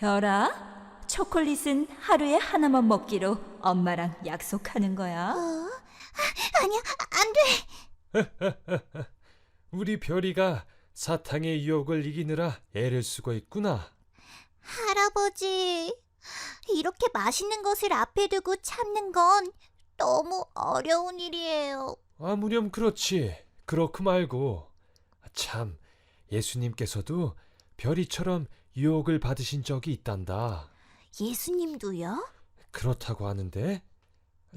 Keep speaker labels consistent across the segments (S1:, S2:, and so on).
S1: 별아, 초콜릿은 하루에 하나만 먹기로 엄마랑 약속하는 거야.
S2: 어? 아니야, 안 돼.
S3: 우리 별이가 사탕의 유혹을 이기느라 애를 쓰고 있구나.
S2: 할아버지, 이렇게 맛있는 것을 앞에 두고 참는 건 너무 어려운 일이에요.
S3: 아무렴 그렇지. 그렇고 말고. 참, 예수님께서도 별이처럼 유혹을 받으신 적이 있단다.
S2: 예수님도요?
S3: 그렇다고 하는데.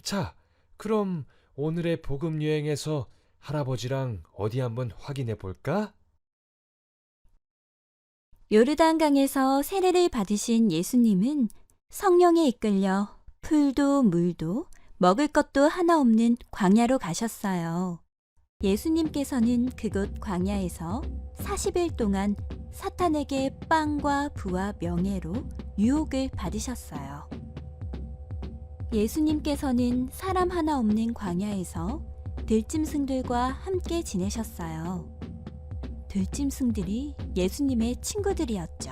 S3: 자, 그럼 오늘의 복음 여행에서 할아버지랑 어디 한번 확인해 볼까?
S1: 요르단강에서 세례를 받으신 예수님은 성령에 이끌려 풀도 물도 먹을 것도 하나 없는 광야로 가셨어요. 예수님께서는 그곳 광야에서 40일 동안 사탄에게 빵과 부와 명예로 유혹을 받으셨어요. 예수님께서는 사람 하나 없는 광야에서 들짐승들과 함께 지내셨어요. 들짐승들이 예수님의 친구들이었죠.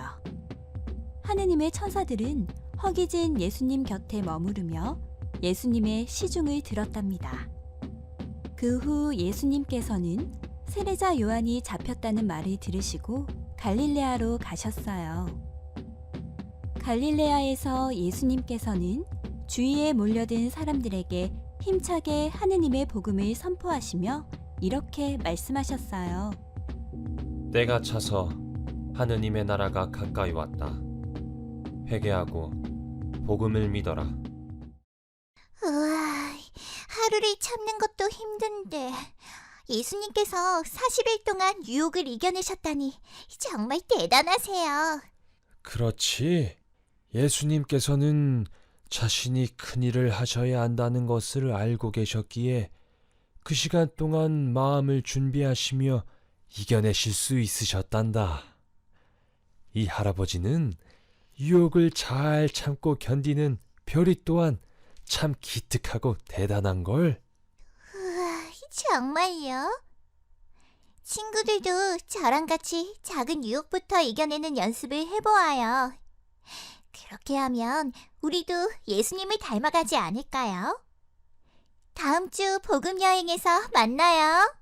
S1: 하느님의 천사들은 허기진 예수님 곁에 머무르며 예수님의 시중을 들었답니다. 그 후 예수님께서는 세례자 요한이 잡혔다는 말을 들으시고 갈릴레아로 가셨어요. 갈릴레아에서 예수님께서는 주위에 몰려든 사람들에게 힘차게 하느님의 복음을 선포하시며 이렇게 말씀하셨어요.
S3: 때가 차서 하느님의 나라가 가까이 왔다. 회개하고 복음을 믿어라.
S2: 우와, 하루를 참는 것도 힘든데 예수님께서 40일 동안 유혹을 이겨내셨다니 정말 대단하세요.
S3: 그렇지. 예수님께서는 자신이 큰 일을 하셔야 한다는 것을 알고 계셨기에 그 시간 동안 마음을 준비하시며 이겨내실 수 있으셨단다. 이 할아버지는 유혹을 잘 참고 견디는 별이 또한 참 기특하고 대단한 걸.
S2: 정말요? 친구들도 저랑 같이 작은 유혹부터 이겨내는 연습을 해보아요. 그렇게 하면 우리도 예수님을 닮아가지 않을까요? 다음 주 복음 여행에서 만나요.